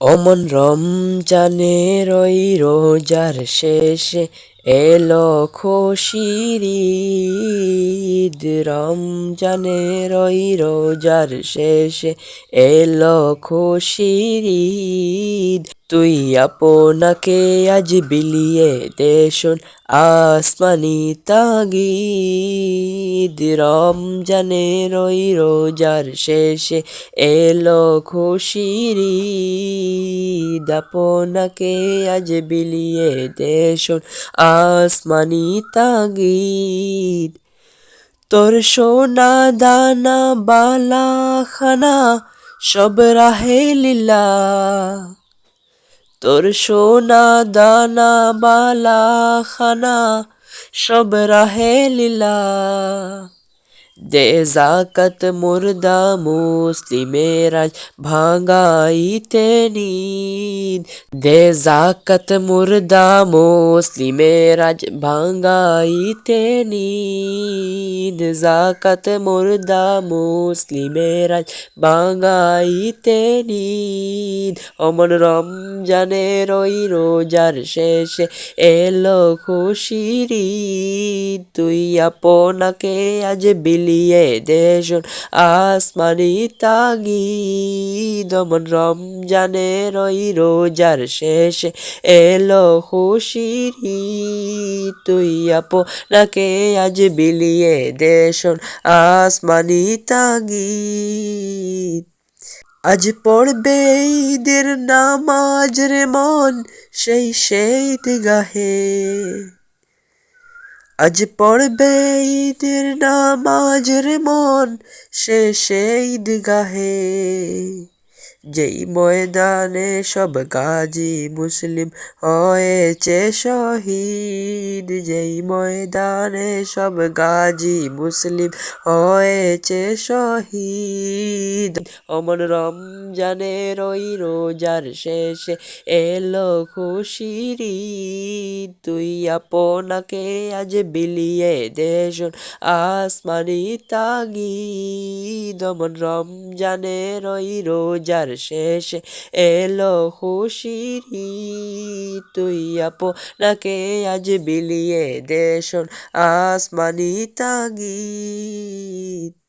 অমন রমজানের ওই রোজার শেষে, এলো খুশির ঈদ। রমজানের ওই রোজার শেষে, এলো খুশির ঈদ। তুই আপনাকে আজ বিলিয়ে দেশন আসমানি তাগিদ। রমজানের ওই রোজার শেষে এলো খুশির আপনাকে আজ বিলিয়ে দেশন আসমানি তাগিদ। তোর সোনা দানা বালা খানা সব রাহে লীলা। তোর সোনা দানা বালা খানা সব রাহে লীলা। দে জাকাত মুর্দা মুসলিমের আজ ভাঙাইতে নিদ দে জাকাত মুর্দা মুসলিমের আজ ভাঙাইতে নিদ জাকাত মুর্দা মুসলিমের আজ ভাঙাইতে নিদ অমন রমজানের ওই রোজার শেষে এলো খুশির তুই আপনাকে আজ বিলিয়ে দেশন আসমানি তাগিদ অমন রমজানের ওই রোজার শেষে এলো খুশির তুই আপনাকে আজ বিলিয়ে দেশন আসমানি তাগিদ আজ পড়বে ঈদের নামাজ রে মন সেই সেই গাহে আজ পড়বে ঈদের নামাজের মন শেষে সেই গাহে যেই ময়দানে সব গাজী মুসলিম হয়েছে শহীদ, যেই ময়দানে সব গাজী মুসলিম হয়েছে শহীদ। অমন রমজানের ওই রোজার শেষে এলো খুশির তুই আপনাকে আজ বিলিয়ে দেশন আসমানি তাগি দমন অমন রমজানের ওই রোজার শেষে। এলো খুশির তুই আপো নাকে আজ বিলিয়ে দেশন আসমানি তাগিদ।